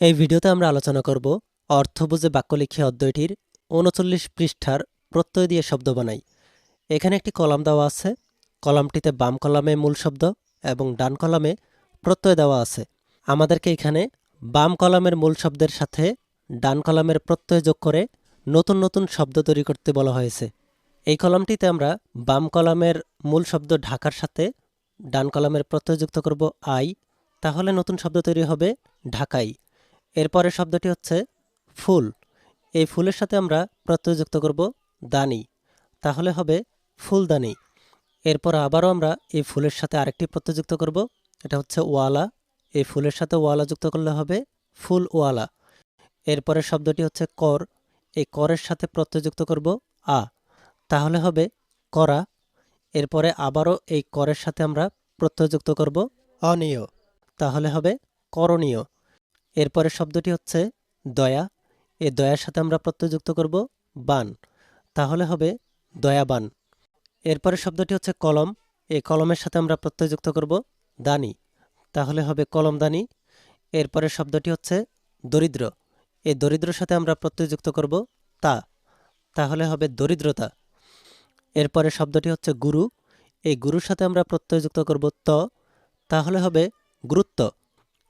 এই ভিডিওতে আমরা আলোচনা করব অর্থ বুঝে বাক্য লিখে অধ্যায়টির উনচল্লিশ পৃষ্ঠার প্রত্যয় দিয়ে শব্দ বানাই। এখানে একটি কলাম দেওয়া আছে, কলামটিতে বাম কলামে মূল শব্দ এবং ডান কলামে প্রত্যয় দেওয়া আছে। আমাদেরকে এখানে বাম কলামের মূল শব্দের সাথে ডান কলামের প্রত্যয় যোগ করে নতুন নতুন শব্দ তৈরি করতে বলা হয়েছে। এই কলামটিতে আমরা বাম কলামের মূল শব্দ ঢাকার সাথে ডান কলামের প্রত্যয় যুক্ত করব আই। তাহলে নতুন শব্দ তৈরি হবে ঢাকাই। এরপরের শব্দটি হচ্ছে ফুল। এই ফুলের সাথে আমরা প্রত্যয় যুক্ত করব দানি। তাহলে হবে ফুলদানি। এরপর আবারও আমরা এই ফুলের সাথে আরেকটি প্রত্যয় যুক্ত করব। এটা হচ্ছে ওয়ালা। এই ফুলের সাথে ওয়ালা যুক্ত করলে হবে ফুল ওয়ালা। এরপরের শব্দটি হচ্ছে কর। এই করের সাথে প্রত্যয় যুক্ত করব আ। তাহলে হবে করা। এরপরে আবারও এই করের সাথে আমরা প্রত্যয় যুক্ত করব অনিয়। তাহলে হবে করণীয়। এরপরের শব্দটি হচ্ছে দয়া। এই দয়ার সাথে আমরা প্রত্যয় যুক্ত করব বান। তাহলে হবে দয়াবান। এরপরের শব্দটি হচ্ছে কলম। এই কলমের সাথে আমরা প্রত্যয় যুক্ত করব দানি। তাহলে হবে কলমদানি এরপরের শব্দটি হচ্ছে দরিদ্র। এই দরিদ্রর সাথে আমরা প্রত্যয় যুক্ত করব তা। তাহলে হবে দরিদ্রতা। এরপরে শব্দটি হচ্ছে গুরু। এই গুরুর সাথে আমরা প্রত্যয়যুক্ত করব ত। তাহলে হবে গুরুত্ব।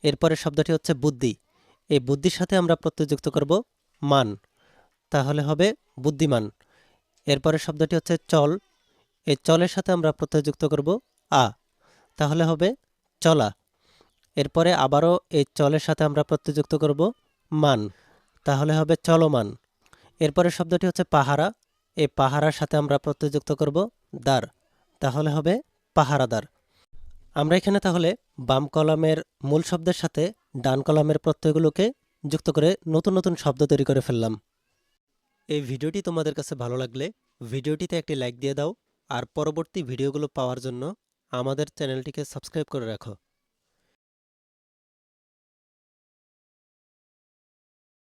এরপরে শব্দটি হচ্ছে বুদ্ধি। এই বুদ্ধির সাথে আমরা প্রত্যয় যুক্ত করব মান। তাহলে হবে বুদ্ধিমান। এরপরে শব্দটি হচ্ছে চল। এই চলের সাথে আমরা প্রত্যয় যুক্ত করব আ। তাহলে হবে চলা। এরপরে আবারও এই চলের সাথে আমরা প্রত্যয় যুক্ত করব মান। তাহলে হবে চলমান। এরপরে শব্দটি হচ্ছে পাহারা। এই পাহারার সাথে আমরা প্রত্যয় যুক্ত করব দ্বার। তাহলে হবে পাহারাদার। আমরা এখানে তাহলে বাম কলামের মূল শব্দের সাথে ডান কলামের প্রত্যয়গুলোকে যুক্ত করে নতুন নতুন শব্দ তৈরি করে ফেললাম। এই ভিডিওটি তোমাদের কাছে ভালো লাগলে ভিডিওটিতে একটি লাইক দিয়ে দাও, আর পরবর্তী ভিডিওগুলো পাওয়ার জন্য আমাদের চ্যানেলটিকে সাবস্ক্রাইব করে রাখো।